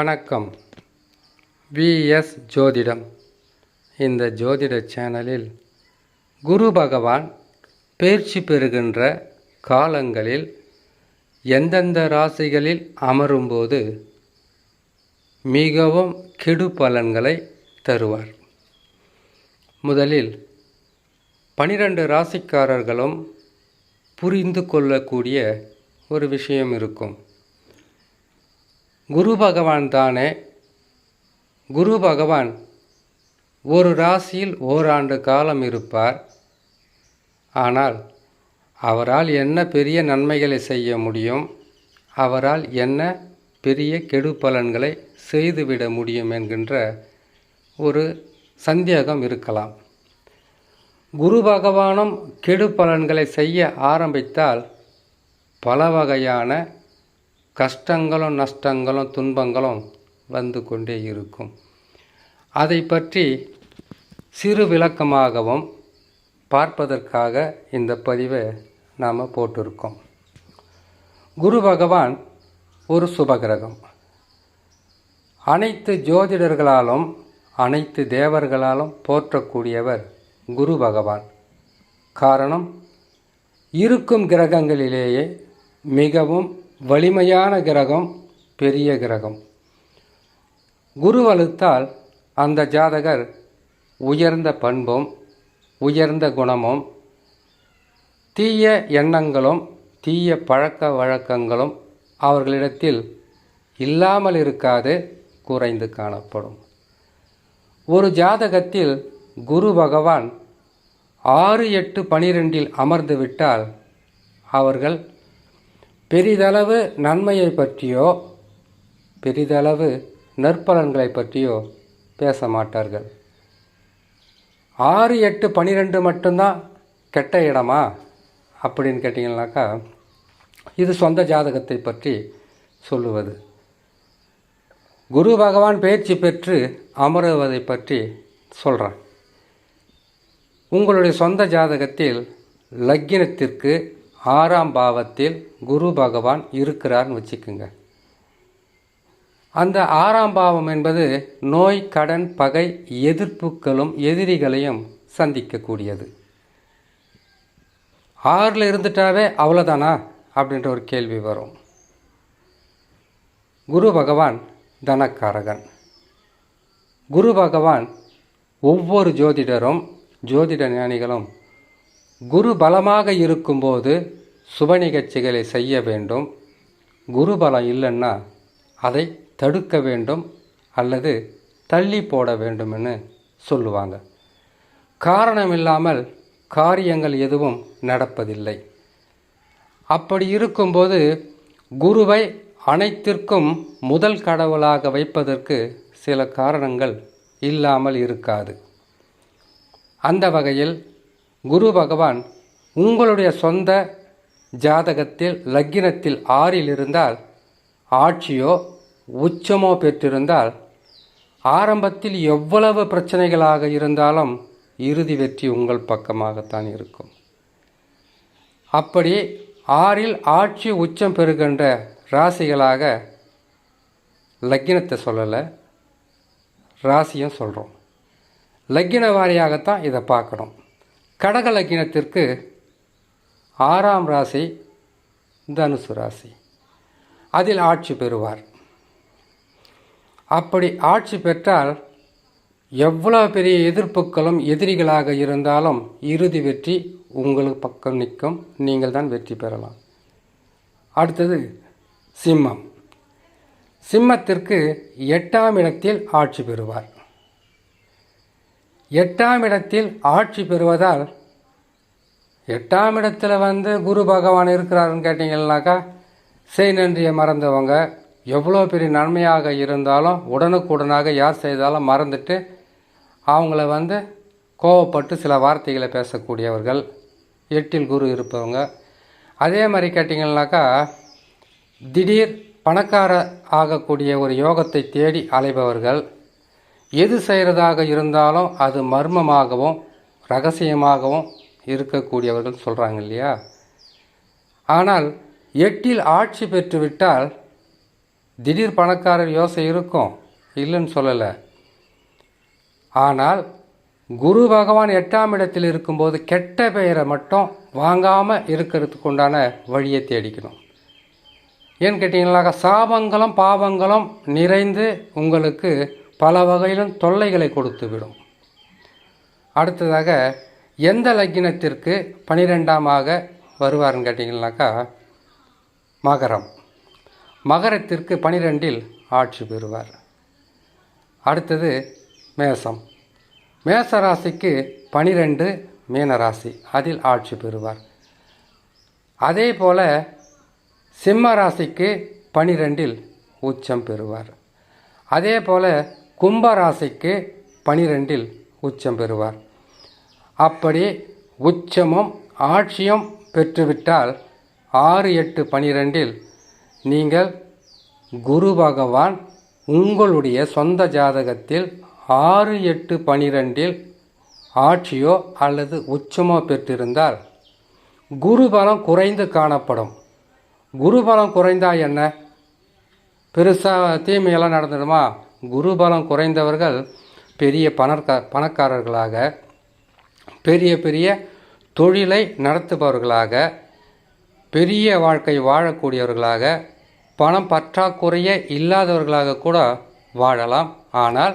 வணக்கம். விஎஸ் ஜோதிடம். இந்த ஜோதிட சேனலில் குரு பகவான் பயிற்சி பெறுகின்ற காலங்களில் எந்தெந்த ராசிகளில் அமரும்போது மிகவும் கெடு பலன்களை தருவார். முதலில் பனிரெண்டு ராசிக்காரர்களும் புரிந்து கொள்ளக்கூடிய ஒரு விஷயம் இருக்கும். குரு பகவான் தானே? குரு பகவான் ஒரு ராசியில் ஓராண்டு காலம் இருப்பார். ஆனால் அவரால் என்ன பெரிய நன்மைகளை செய்ய முடியும்? அவரால் என்ன பெரிய கெடு பலன்களை செய்துவிட முடியும் என்கின்ற ஒரு சந்தேகம் இருக்கலாம். குரு பகவானும் கெடு பலன்களை செய்ய ஆரம்பித்தால் பல வகையான கஷ்டங்களும் நஷ்டங்களும் துன்பங்களும் வந்து கொண்டே இருக்கும். அதை பற்றி சிறு விளக்கமாகவும் பார்ப்பதற்காக இந்த பதிவை நாம் போட்டிருக்கோம். குரு பகவான் ஒரு சுபகிரகம். அனைத்து ஜோதிடர்களாலும் அனைத்து தேவர்களாலும் போற்றக்கூடியவர் குரு பகவான். காரணம் இருக்கும் கிரகங்களிலேயே மிகவும் வலிமையான கிரகம் பெரிய கிரகம். குரு வலுத்தால் அந்த ஜாதகர் உயர்ந்த பண்பும் உயர்ந்த குணமும் தீய எண்ணங்களும் தீய பழக்க வழக்கங்களும் அவர்களிடத்தில் இல்லாமல் இருக்காது குறைந்து காணப்படும். ஒரு ஜாதகத்தில் குரு பகவான் ஆறு எட்டு பனிரெண்டில் அமர்ந்துவிட்டால் அவர்கள் பெரிதளவு நன்மையை பற்றியோ பெரிதளவு நற்பலன்களை பற்றியோ பேச மாட்டார்கள். ஆறு எட்டு பன்னிரெண்டு மட்டும்தான் கெட்ட இடமா? அப்படின்னு கேட்டிங்கனாக்கா இது சொந்த ஜாதகத்தை பற்றி சொல்லுவது. குரு பகவான் பயிற்சி பெற்று அமருவதை பற்றி சொல்கிறேன் உங்களுடைய சொந்த ஜாதகத்தில் லக்கினத்திற்கு ஆறாம் பாவத்தில் குரு பகவான் இருக்கிறார்னு வச்சுக்கோங்க. அந்த ஆறாம் பாவம் என்பது நோய் கடன் பகை எதிர்ப்புகளும் எதிரிகளையும் சந்திக்கக்கூடியது. ஆறில் இருந்துட்டாவே அவ்வளோதானா அப்படின்ற ஒரு கேள்வி வரும். குரு பகவான் தனக்காரகன். குரு பகவான் ஒவ்வொரு ஜோதிடரும் ஜோதிட ஞானிகளும் குரு பலமாக இருக்கும்போது சுப நிகழ்ச்சிகளை செய்ய வேண்டும். குரு பலம் இல்லைன்னா அதை தடுக்க வேண்டும் அல்லது தள்ளி போட வேண்டும்னு சொல்லுவாங்க. காரணம் இல்லாமல் காரியங்கள் எதுவும் நடப்பதில்லை. அப்படி இருக்கும்போது குருவை அனைத்திற்கும் முதல் கடவுளாக வைப்பதற்கு சில காரணங்கள் இல்லாமல் இருக்காது. அந்த வகையில் குரு பகவான் உங்களுடைய சொந்த ஜாதகத்தில் லக்கினத்தில் ஆறில் இருந்தால் ஆட்சியோ உச்சமோ பெற்றிருந்தால் ஆரம்பத்தில் எவ்வளவு பிரச்சனைகளாக இருந்தாலும் இறுதி வெற்றி உங்கள் பக்கமாகத்தான் இருக்கும். அப்படி ஆறில் ஆட்சி உச்சம் பெறுகின்ற ராசிகளாக லக்கினத்தை சொல்லலை ராசியும் சொல்கிறோம் லக்கின வாரியாகத்தான் இதை பார்க்கணும். கடகலக்கினத்திற்கு ஆறாம் ராசி தனுசு ராசி. அதில் ஆட்சி பெறுவார். அப்படி ஆட்சி பெற்றால் எவ்வளோ பெரிய எதிர்ப்புகளும் எதிரிகளாக இருந்தாலும் இறுதி வெற்றி உங்களுக்கு பக்கம் நிற்கும். நீங்கள் தான் வெற்றி பெறலாம். அடுத்தது சிம்மம். சிம்மத்திற்கு எட்டாம் இடத்தில் ஆட்சி பெறுவார். எட்டாம் இடத்தில் ஆட்சி பெறுவதால் எட்டாம் இடத்துல வந்து குரு பகவான் இருக்கிறாருன்னு கேட்டிங்கன்னாக்கா செய் நன்றியை மறந்தவங்க. எவ்வளோ பெரிய நன்மையாக இருந்தாலும் உடனுக்குடனாக யார் செய்தாலும் மறந்துட்டு அவங்கள வந்து கோவப்பட்டு சில வார்த்தைகளை பேசக்கூடியவர்கள் எட்டில் குரு இருப்பவங்க. அதே மாதிரி கேட்டிங்கன்னாக்கா திடீர் பணக்கார ஆகக்கூடிய ஒரு யோகத்தை தேடி அலைபவர்கள் எது செய்கிறதாக இருந்தாலும் அது மர்மமாகவும் ரகசியமாகவும் இருக்கக்கூடியவர்கள் சொல்கிறாங்க இல்லையா ஆனால் எட்டில் ஆட்சி பெற்றுவிட்டால் திடீர் பணக்காரர் யோசை இருக்கும். இல்லைன்னு சொல்லலை. ஆனால் குரு பகவான் எட்டாம் இடத்தில் இருக்கும்போது கெட்ட பெயரை மட்டும் வாங்காமல் இருக்கிறதுக்கு உண்டான வழியை தேடிக்கணும். ஏன்னு கேட்டிங்கனாக்கா சாபங்களும் பாவங்களும் நிறைந்து உங்களுக்கு பல வகையிலும் தொல்லைகளை கொடுத்து விடும் அடுத்ததாக எந்த லக்கினத்திற்கு பனிரெண்டாமாக வருவார்னு கேட்டிங்கனாக்கா மகரம். மகரத்திற்கு பனிரெண்டில் ஆட்சி பெறுவார். அடுத்தது மேசம். மேச ராசிக்கு பனிரெண்டு மீனராசி அதில் ஆட்சி பெறுவார். அதே போல் சிம்ம ராசிக்கு பனிரெண்டில் உச்சம் பெறுவார். அதே போல் கும்ப ராசிக்கு பனிரெண்டில் உச்சம் பெறுவார். அப்படி உச்சமும் ஆட்சியும் பெற்றுவிட்டால் ஆறு எட்டு பனிரெண்டில் நீங்கள் குரு பகவான் உங்களுடைய சொந்த ஜாதகத்தில் ஆறு எட்டு பனிரெண்டில் ஆட்சியோ அல்லது உச்சமோ பெற்றிருந்தால் குரு பலம் குறைந்து காணப்படும். குரு பலம் குறைந்தா என்ன? பெருசாக தீமையெல்லாம் நடந்துடுமா? குரு பலம் குறைந்தவர்கள் பெரிய பணக்க பணக்காரர்களாக பெரிய பெரிய தொழிலை நடத்துபவர்களாக பெரிய வாழ்க்கை வாழக்கூடியவர்களாக பணம் பற்றாக்குறையே இல்லாதவர்களாக கூட வாழலாம். ஆனால்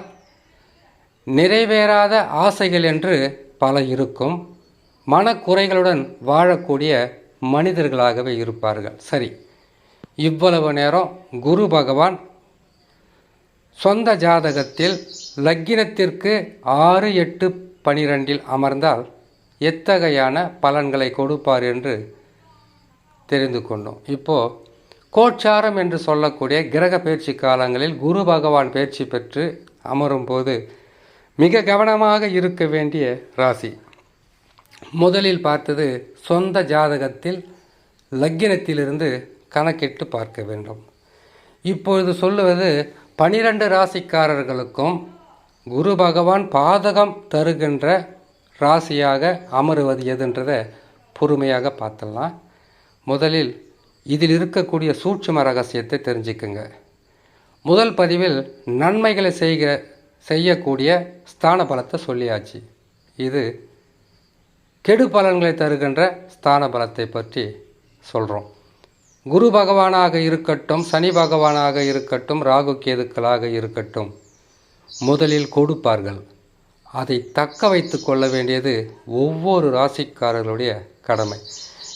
நிறைவேறாத ஆசைகள் என்று பல இருக்கும். மனக்குறைகளுடன் வாழக்கூடிய மனிதர்களாகவே இருப்பார்கள். சரி இவ்வளவு நேரம் குரு பகவான் சொந்த ஜாதகத்தில் லக்கினத்திற்கு ஆறு எட்டு பனிரெண்டில் அமர்ந்தால் எத்தகையான பலன்களை கொடுப்பார் என்று தெரிந்து கொண்டோம். இப்போது கோச்சாரம் என்று சொல்லக்கூடிய கிரக பயிற்சி காலங்களில் குரு பகவான் பயிற்சி பெற்று அமரும் போது மிக கவனமாக இருக்க வேண்டிய ராசி. முதலில் பார்த்தது சொந்த ஜாதகத்தில் லக்கினத்திலிருந்து கணக்கிட்டு பார்க்க வேண்டும். இப்பொழுது சொல்லுவது பனிரெண்டு ராசிக்காரர்களுக்கும் குரு பகவான் பாதகம் தருகின்ற ராசியாக அமருவது எதுன்றதை பொறுமையாக பார்த்துடலாம். முதலில் இதில் இருக்கக்கூடிய சூட்சும ரகசியத்தை தெரிஞ்சுக்குங்க. முதல் பதிவில் நன்மைகளை செய்க செய்யக்கூடிய ஸ்தான பலத்தை சொல்லியாச்சு. இது கெடு பலன்களை தருகின்ற ஸ்தான பலத்தை பற்றி சொல்கிறோம் குரு பகவானாக இருக்கட்டும் சனி பகவானாக இருக்கட்டும் ராகு கேதுக்களாக இருக்கட்டும் முதலில் கொடுப்பார்கள். அதை தக்க வைத்து கொள்ள வேண்டியது ஒவ்வொரு ராசிக்காரர்களுடைய கடமை.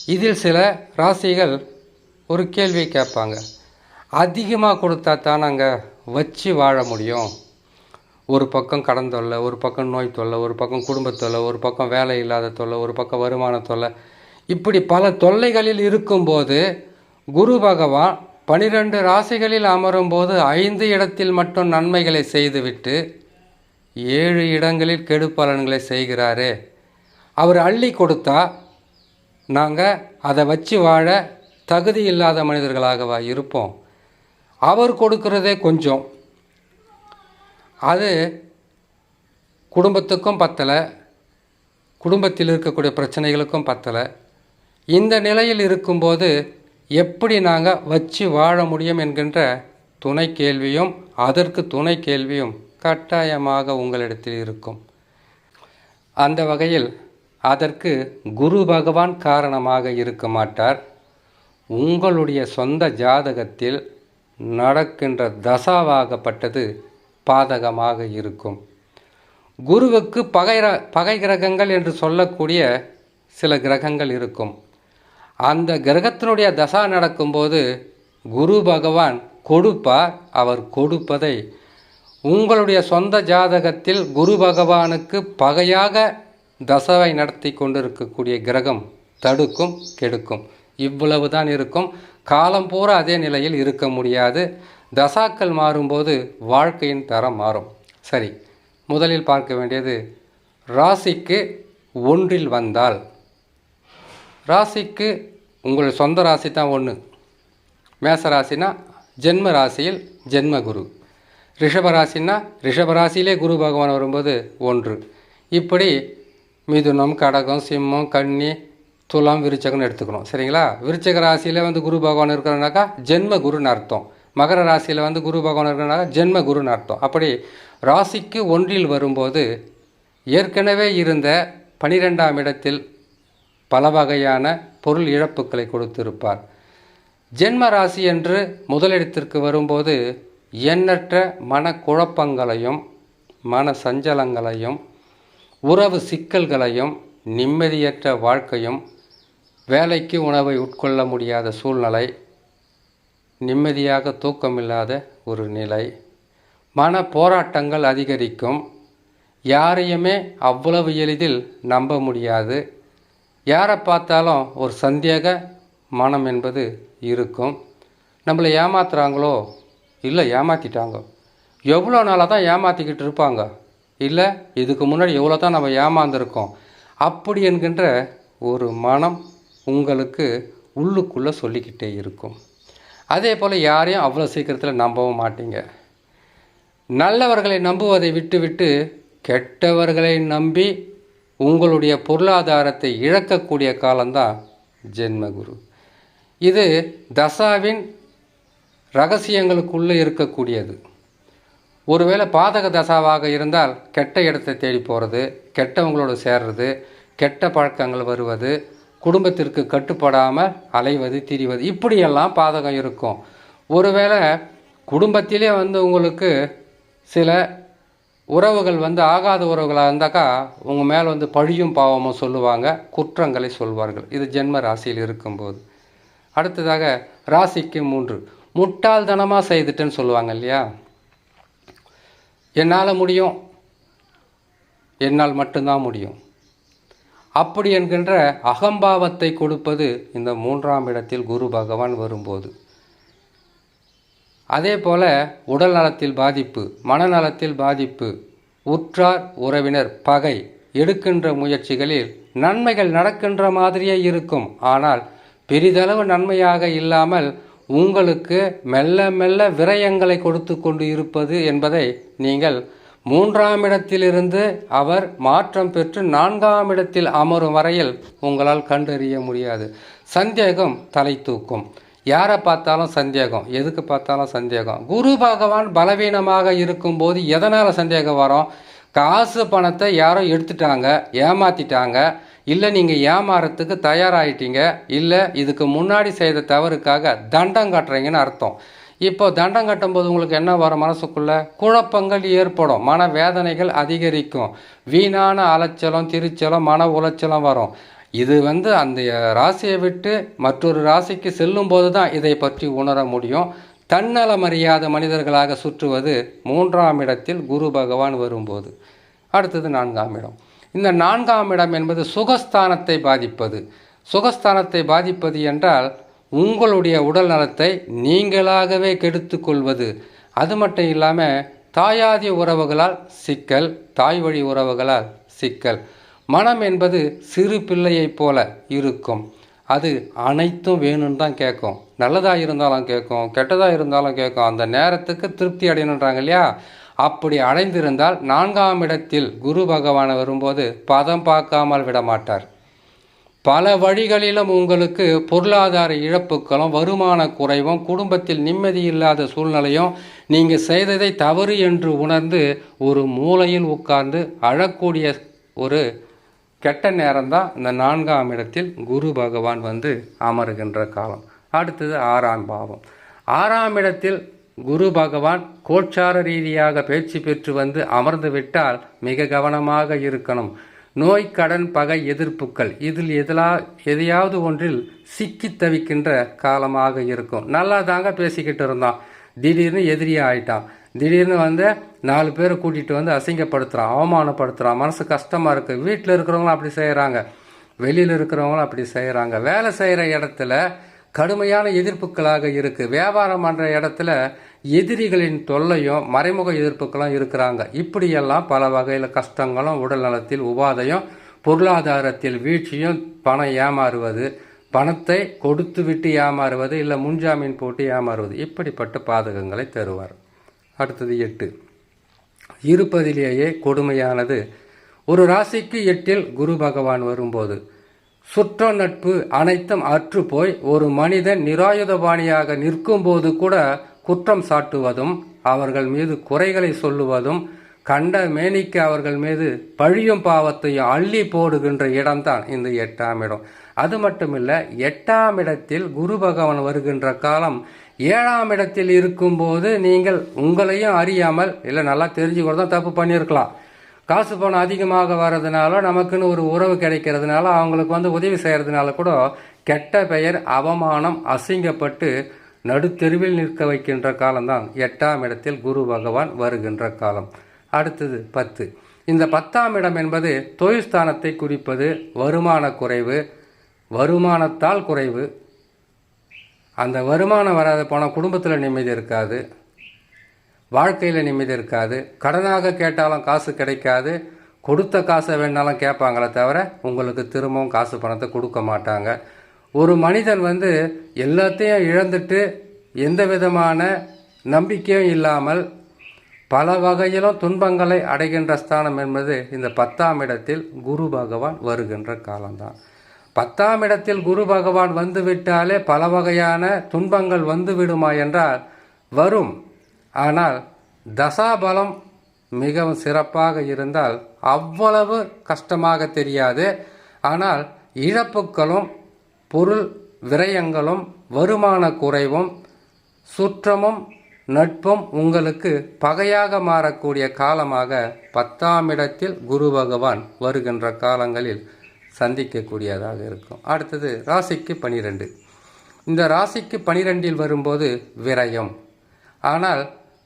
இதில் சில ராசிகள் ஒரு கேள்வி கேட்பாங்க. அதிகமாக கொடுத்தா தான் நாங்கள் வச்சு வாழ முடியும்? ஒரு பக்கம் கடன் தொல்லை ஒரு பக்கம் நோய் தொல்லை ஒரு பக்கம் குடும்ப தொல்லை ஒரு பக்கம் வேலை இல்லாத தொல்லை ஒரு பக்கம் வருமான தொல்லை. இப்படி பல தொல்லைகளில் இருக்கும்போது குரு பகவான் பனிரெண்டு ராசிகளில் அமரும் போது ஐந்து இடத்தில் மட்டும் நன்மைகளை செய்துவிட்டு ஏழு இடங்களில் கெடு பலன்களை செய்கிறாரே. அவர் அள்ளி கொடுத்தா நாங்கள் அதை வச்சு வாழ தகுதி இல்லாத மனிதர்களாகவா இருப்போம். அவர் கொடுக்கிறதே கொஞ்சம். அது குடும்பத்துக்கும் பத்தலை. குடும்பத்தில் இருக்கக்கூடிய பிரச்சனைகளுக்கும் பத்தலை. இந்த நிலையில் இருக்கும்போது எப்படி நாங்கள் வச்சு வாழ முடியும் என்கின்ற துணை கேள்வியும் அதற்கு துணை கேள்வியும் கட்டாயமாக உங்களிடத்தில் இருக்கும். அந்த வகையில் அதற்கு குரு பகவான் காரணமாக இருக்க மாட்டார். உங்களுடைய சொந்த ஜாதகத்தில் நடக்கின்ற தசாவாகப்பட்டது பாதகமாக இருக்கும். குருவுக்கு பகை ர- பகை கிரகங்கள் என்று சொல்லக்கூடிய சில கிரகங்கள் இருக்கும். அந்த கிரகத்தினுடைய தசா நடக்கும்போது குரு பகவான் கொடுப்பார். அவர் கொடுப்பதை உங்களுடைய சொந்த ஜாதகத்தில் குரு பகவானுக்கு பகையாக தசவை நடத்தி கொண்டிருக்கக்கூடிய கிரகம் தடுக்கும் கெடுக்கும். இவ்வளவு தான் இருக்கும். காலம் பூரா அதே நிலையில் இருக்க முடியாது. தசாக்கள் மாறும்போது வாழ்க்கையின் தரம் மாறும். சரி முதலில் பார்க்க வேண்டியது ராசிக்கு ஒன்றில் வந்தால் ராசிக்கு உங்கள் சொந்த ராசி தான் ஒன்று மேச ராசினா ஜென்ம ராசியில் ஜென்ம குரு. ரிஷப ராசினா ரிஷப ராசியிலே குரு பகவான் வரும்போது ஒன்று. இப்படி மிதுனம் கடகம் சிம்மம் கன்னி துலாம் விருச்சகம்னு எடுத்துக்கணும். சரிங்களா? விருச்சக ராசியில் வந்து குரு பகவான் இருக்கிறனாக்கா ஜென்ம குருன்னு அர்த்தம். மகர ராசியில் வந்து குரு பகவான் இருக்கிறனாக்கா ஜென்ம குருன்னு அர்த்தம். அப்படி ராசிக்கு ஒன்றில் வரும்போது ஏற்கனவே இருந்த பனிரெண்டாம் இடத்தில் பல வகையான பொருள் இழப்புகளை கொடுத்திருப்பார். ஜென்ம ராசி என்று முதலிடத்திற்கு வரும்போது எண்ணற்ற மனக்குழப்பங்களையும் மன சஞ்சலங்களையும் உறவு சிக்கல்களையும் நிம்மதியற்ற வாழ்க்கையும் வேலைக்கு உணவை உட்கொள்ள முடியாத சூழ்நிலை நிம்மதியாக தூக்கமில்லாத ஒரு நிலை மன போராட்டங்கள் அதிகரிக்கும் யாரையுமே அவ்வளவு எளிதில் நம்ப முடியாது. யாரை பார்த்தாலும் ஒரு சந்தேக மனம் என்பது இருக்கும். நம்மளை ஏமாத்துறாங்களோ? இல்லை ஏமாற்றிட்டாங்க எவ்வளோ நாளாக தான் ஏமாற்றிக்கிட்டு இருப்பாங்க? இல்லை இதுக்கு முன்னாடி எவ்வளோ தான் நம்ம ஏமாந்துருக்கோம்? அப்படி என்கின்ற ஒரு மனம் உங்களுக்கு உள்ளுக்குள்ளே சொல்லிக்கிட்டே இருக்கும். அதே போல் யாரையும் அவ்வளோ சீக்கிரத்தில் நம்பவும் மாட்டீங்க. நல்லவர்களை நம்புவதை விட்டுவிட்டு கெட்டவர்களை நம்பி உங்களுடைய பொருளாதாரத்தை இழக்கக்கூடிய காலம்தான் ஜென்மகுரு. இது தசாவின் ரகசியங்களுக்குள்ளே இருக்கக்கூடியது. ஒருவேளை பாதக தசாவாக இருந்தால் கெட்ட இடத்தை தேடி போகிறது கெட்டவங்களோட சேர்றது கெட்ட பழக்கங்கள் வருவது குடும்பத்திற்கு கட்டுப்படாமல் அலைவது திரிவது இப்படியெல்லாம் பாதகம் இருக்கும். ஒருவேளை குடும்பத்திலே வந்து உங்களுக்கு சில உறவுகள் வந்து ஆகாத உறவுகளாக இருந்தாக்கா உங்கள் மேலே வந்து பழியும் பாவமும் சொல்லுவாங்க குற்றங்களை சொல்வார்கள். இது ஜென்ம ராசியில் இருக்கும்போது. அடுத்ததாக ராசிக்கு மூன்று. முட்டாள்தனமாக செய்துட்டேன்னு சொல்லுவாங்க இல்லையா? என்னால் முடியும்? என்னால் மட்டும்தான் முடியும். அப்படி என்கின்ற அகம்பாவத்தை கொடுப்பது இந்த மூன்றாம் இடத்தில் குரு பகவான் வரும்போது. அதே போல உடல் நலத்தில் பாதிப்பு மனநலத்தில் பாதிப்பு உற்றார் உறவினர் பகை எடுக்கின்ற முயற்சிகளில் நன்மைகள் நடக்கின்ற மாதிரியே இருக்கும். ஆனால் பெரிதளவு நன்மையாக இல்லாமல் உங்களுக்கு மெல்ல மெல்ல விரயங்களை கொடுத்து கொண்டு இருப்பது என்பதை நீங்கள் மூன்றாம் இடத்திலிருந்து அவர் மாற்றம் பெற்று நான்காம் இடத்தில் அமரும் வரையில் உங்களால் கண்டறிய முடியாது. சந்தேகம் தலை தூக்கும். யாரை பார்த்தாலும் சந்தேகம்? எதுக்கு பார்த்தாலும் சந்தேகம்? குரு பகவான் பலவீனமாக இருக்கும்போது எதனால் சந்தேகம் வரும்? காசு பணத்தை யாரோ எடுத்துட்டாங்க ஏமாத்திட்டாங்க. இல்லை நீங்கள் ஏமாறத்துக்கு தயாராகிட்டீங்க இல்லை இதுக்கு முன்னாடி செய்த தவறுக்காக தண்டம் கட்டுறீங்கன்னு அர்த்தம். இப்போ தண்டம் கட்டும்போது உங்களுக்கு என்ன வரும் மனசுக்குள்ளே? குழப்பங்கள் ஏற்படும். மன வேதனைகள் அதிகரிக்கும். வீணான அலைச்சலம் திருச்சலம் மன உளைச்சலம் வரும். இது வந்து அந்த ராசியை விட்டு மற்றொரு ராசிக்கு செல்லும் போது தான் இதை பற்றி உணர முடியும். தன்னலம் அறியாத மனிதர்களாக சுற்றுவது மூன்றாம் இடத்தில் குரு பகவான் வரும்போது. அடுத்தது நான்காம் இடம். இந்த நான்காம் இடம் என்பது சுகஸ்தானத்தை பாதிப்பது. சுகஸ்தானத்தை பாதிப்பது என்றால் உங்களுடைய உடல் நலத்தை நீங்களாகவே கெடுத்து கொள்வது. அது மட்டும் இல்லாமல் தாயாதி உறவுகளால் சிக்கல் தாய் வழி உறவுகளால் சிக்கல். மனம் என்பது சிறு பிள்ளையைப் போல இருக்கும். அது அனைத்தும் வேணும்னு தான் கேட்கும். நல்லதாக இருந்தாலும் கேட்கும். கெட்டதாக இருந்தாலும் கேட்கும். அந்த நேரத்துக்கு திருப்தி அடையணுன்றாங்க இல்லையா? அப்படி அடைந்திருந்தால் நான்காம் இடத்தில் குரு பகவான் வரும்போது பதம் பார்க்காமல் விட மாட்டார். பல வழிகளிலும் உங்களுக்கு பொருளாதார இழப்புகளும் வருமான குறைவும் குடும்பத்தில் நிம்மதி இல்லாத சூழ்நிலையும் நீங்கள் செய்ததை தவறு என்று உணர்ந்து ஒரு மூலையில் உட்கார்ந்து அழக்கூடிய ஒரு கெட்ட நேரம்தான் இந்த நான்காம் இடத்தில் குரு பகவான் வந்து அமருகின்ற காலம். அடுத்தது ஆறாம் பாவம். ஆறாம் இடத்தில் குரு பகவான் கோட்சார ரீதியாக பேச்சு பெற்று வந்து அமர்ந்து விட்டால் மிக கவனமாக இருக்கணும். நோய் கடன் பகை எதிர்ப்புகள் இதில் எதிலா எதையாவது ஒன்றில் சிக்கி தவிக்கின்ற காலமாக இருக்கும். நல்லா தாங்க பேசிக்கிட்டு இருந்தான். திடீர்னு எதிரியாக ஆயிட்டான். திடீர்னு வந்து நாலு பேரை கூட்டிகிட்டு வந்து அசிங்கப்படுத்துகிறான் அவமானப்படுத்துகிறான் மனசு கஷ்டமாக இருக்குது வீட்டில் இருக்கிறவங்களும் அப்படி செய்கிறாங்க வெளியில் இருக்கிறவங்களும் அப்படி செய்கிறாங்க வேலை செய்கிற இடத்துல கடுமையான எதிர்ப்புகளாக இருக்குது வியாபாரம் பண்ணுற இடத்துல எதிரிகளின் தொல்லையும் மறைமுக எதிர்ப்புகளும் இருக்கிறாங்க. இப்படியெல்லாம் பல வகையில் கஷ்டங்களும் உடல் நலத்தில் உபாதையும் பொருளாதாரத்தில் வீழ்ச்சியும் பணம் ஏமாறுவது பணத்தை கொடுத்து விட்டு ஏமாறுவது இல்லை முன்ஜாமீன் போட்டு ஏமாறுவது. இப்படிப்பட்ட பாதகங்களை தருவார். அடுத்தது எட்டு. இருப்பதிலேயே கொடுமையானது. ஒரு ராசிக்கு எட்டில் குரு பகவான் வரும்போது சுற்ற நட்பு அனைத்தும் அற்று போய் ஒரு மனிதன் நிராயுதபாணியாக நிற்கும்போது கூட குற்றம் சாட்டுவதும் அவர்கள் மீது குறைகளை சொல்லுவதும் கண்ட மேனிக்கு அவர்கள் மீது பழியும் பாவத்தையும் அள்ளி போடுகின்ற இடம்தான் இந்த எட்டாம் இடம். அது மட்டுமில்ல எட்டாம் இடத்தில் குரு பகவான் வருகின்ற காலம் ஏழாம் இடத்தில் இருக்கும்போது நீங்கள் உங்களையும் அறியாமல் இல்லை நல்லா தெரிஞ்சு கூட தான் தப்பு பண்ணியிருக்கலாம். காசு பணம் அதிகமாக வர்றதுனால நமக்குன்னு ஒரு உறவு கிடைக்கிறதுனால அவங்களுக்கு வந்து உதவி செய்கிறதுனால கூட கெட்ட பெயர் அவமானம் அசிங்கப்பட்டு நடுத்தெருவில் நிற்க வைக்கின்ற காலம்தான் எட்டாம் இடத்தில் குரு பகவான் வருகின்ற காலம். அடுத்தது பத்து. இந்த பத்தாம் இடம் என்பது தொழில் ஸ்தானத்தை குறிப்பது வருமான குறைவு வருமானத்தால் குறைவு அந்த வருமானம் வராது போனால் குடும்பத்தில் நிம்மதி இருக்காது. வாழ்க்கையில் நிம்மதி இருக்காது. கடனாக கேட்டாலும் காசு கிடைக்காது. கொடுத்த காசை வேணாலும் கேட்பாங்களே தவிர உங்களுக்கு திரும்பவும் காசு பணத்தை கொடுக்க மாட்டாங்க. ஒரு மனிதன் வந்து எல்லாத்தையும் இழந்துட்டு எந்த விதமான நம்பிக்கையும் இல்லாமல் பல வகையிலும் துன்பங்களை அடைகின்ற ஸ்தானம் என்பது இந்த பத்தாம் இடத்தில் குரு பகவான் வருகின்ற காலம்தான். பத்தாம் இடத்தில் குரு பகவான் வந்துவிட்டாலே பல வகையான துன்பங்கள் வந்துவிடுமா என்றால் வரும். ஆனால் தசாபலம் மிகவும் சிறப்பாக இருந்தால் அவ்வளவு கஷ்டமாக தெரியாது. ஆனால் இழப்புகளும் பொருள் விரயங்களும் வருமான குறைவும் சுற்றமும் நட்பும் உங்களுக்கு பகையாக மாறக்கூடிய காலமாக பத்தாம் இடத்தில் குரு பகவான் வருகின்ற காலங்களில் சந்திக்கக்கூடியதாக இருக்கும். அடுத்தது ராசிக்கு பனிரெண்டு. இந்த ராசிக்கு பனிரெண்டில் வரும்போது விரயம். ஆனால்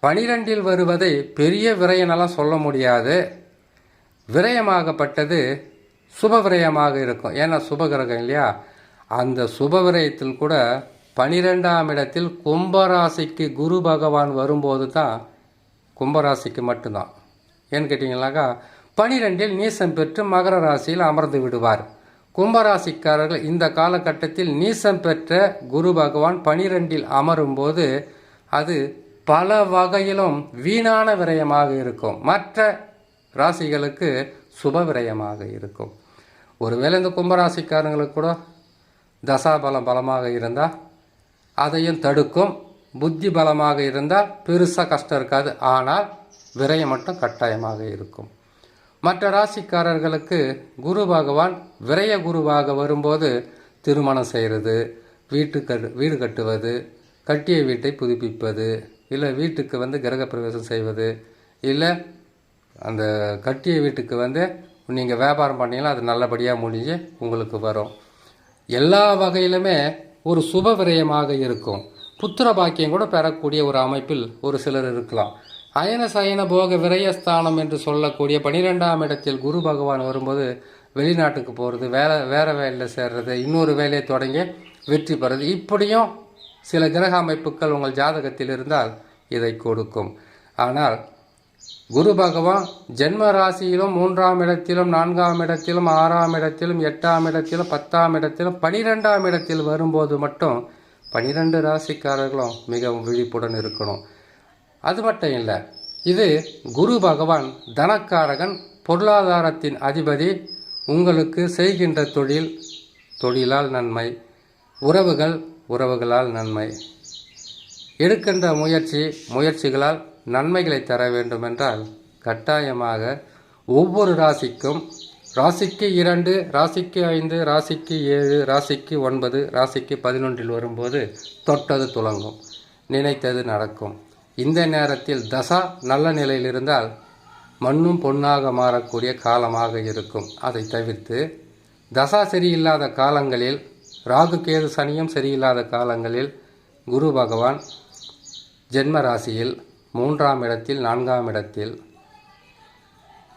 பனிரெண்டில் வருவதை பெரிய விரயனெல்லாம் சொல்ல முடியாது. விரயமாகப்பட்டது சுப விரயமாக இருக்கும். ஏன்னா சுபகிரகம் இல்லையா? அந்த சுப விரயத்தில் கூட பனிரெண்டாம் இடத்தில் கும்பராசிக்கு குரு பகவான் வரும்போது தான் கும்பராசிக்கு மட்டும்தான். ஏன்னு கேட்டிங்கனாக்கா பனிரெண்டில் நீசம் பெற்று மகர ராசியில் அமர்ந்து விடுவார். கும்பராசிக்காரர்கள் இந்த காலகட்டத்தில் நீசம் பெற்ற குரு பகவான் பனிரெண்டில் அமரும்போது அது பல வகையிலும் வீணான விரயமாக இருக்கும். மற்ற ராசிகளுக்கு சுப விரயமாக இருக்கும். ஒருவேளை இந்த கும்பராசிக்காரங்களுக்கு கூட தசாபலம் பலமாக இருந்தால் அதையும் தடுக்கும். புத்தி பலமாக இருந்தால் பெருசாக கஷ்டம் இருக்காது. ஆனால் விரயம் மட்டும் கட்டாயமாக இருக்கும். மற்ற ராசிக்காரர்களுக்கு குரு பகவான் விரய குருவாக வரும்போது திருமணம் செய்கிறது. வீட்டு வீடு கட்டுவது கட்டிய வீட்டை புதுப்பிப்பது இல்லை வீட்டுக்கு வந்து கிரகப்பிரவேசம் செய்வது இல்லை அந்த கட்டிய வீட்டுக்கு வந்து நீங்கள் வியாபாரம் பண்ணிங்கன்னா அது நல்லபடியாக முடிஞ்சு உங்களுக்கு வரும். எல்லா வகையிலுமே ஒரு சுப விரயமாக இருக்கும். புத்திர பாக்கியம் கூட பெறக்கூடிய ஒரு அமைப்பில் ஒரு சிலர் இருக்கலாம். அயன சயன போக விரயஸ்தானம் என்று சொல்லக்கூடிய பனிரெண்டாம் இடத்தில் குரு பகவான் வரும்போது வெளிநாட்டுக்கு போகிறது வேலை வேறு வேலையில் சேர்றது இன்னொரு வேலையை தொடங்கி வெற்றி பெறது. இப்படியும் சில கிரக அமைப்புகள் உங்கள் ஜாதகத்தில் இருந்தால் இதை கொடுக்கும். ஆனால் குரு பகவான் ஜென்ம ராசியிலும் மூன்றாம் இடத்திலும் நான்காம் இடத்திலும் ஆறாம் இடத்திலும் எட்டாம் இடத்திலும் பத்தாம் இடத்திலும் பனிரெண்டாம் இடத்தில் வரும்போது மட்டும் பனிரெண்டு ராசிக்காரர்களும் மிகவும் விழிப்புடன் இருக்கணும். அது மட்டும் இல்லை இது குரு பகவான் தனக்காரகன் பொருளாதாரத்தின் அதிபதி உங்களுக்கு செய்கின்ற தொழில் தொழிலால் நன்மை உறவுகள் உறவுகளால் நன்மை. எடுக்கின்ற முயற்சி முயற்சிகளால் நன்மைகளை தர வேண்டுமென்றால் கட்டாயமாக ஒவ்வொரு ராசிக்கும் ராசிக்கு இரண்டு ராசிக்கு ஐந்து ராசிக்கு ஏழு ராசிக்கு ஒன்பது ராசிக்கு பதினொன்றில் வரும்போது தொட்டது துலங்கும் நினைத்தது நடக்கும். இந்த நேரத்தில் தசா நல்ல நிலையில் இருந்தால் மண்ணும் பொன்னாக மாறக்கூடிய காலமாக இருக்கும். அதை தவிர்த்து தசா சரியில்லாத காலங்களில் ராகு கேது சனியும் சரியில்லாத காலங்களில் குரு பகவான் ஜென்ம ராசியில் மூன்றாம் இடத்தில் நான்காம் இடத்தில்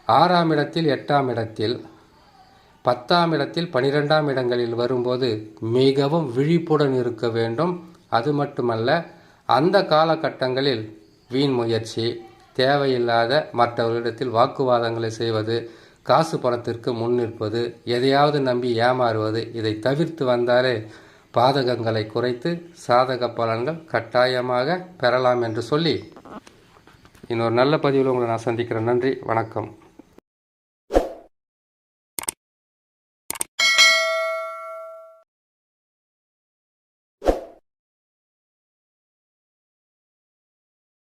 ஆறாம் இடத்தில் எட்டாம் இடத்தில் பத்தாம் இடத்தில் பனிரெண்டாம் இடங்களில் வரும்போது மிகவும் விழிப்புடன் இருக்க வேண்டும். அது மட்டுமல்ல அந்த காலகட்டங்களில் வீண் முயற்சி தேவையில்லாத மற்றவர்களிடத்தில் வாக்குவாதங்களை செய்வது காசு பணத்திற்கு முன் நிற்பது எதையாவது நம்பி ஏமாறுவது இதை தவிர்த்து வந்தாலே பாதகங்களை குறைத்து சாதக பலன்கள் கட்டாயமாக பெறலாம் என்று சொல்லி இன்னொரு நல்ல பதிவில் உங்களை நான் சந்திக்கிறேன். நன்றி வணக்கம்.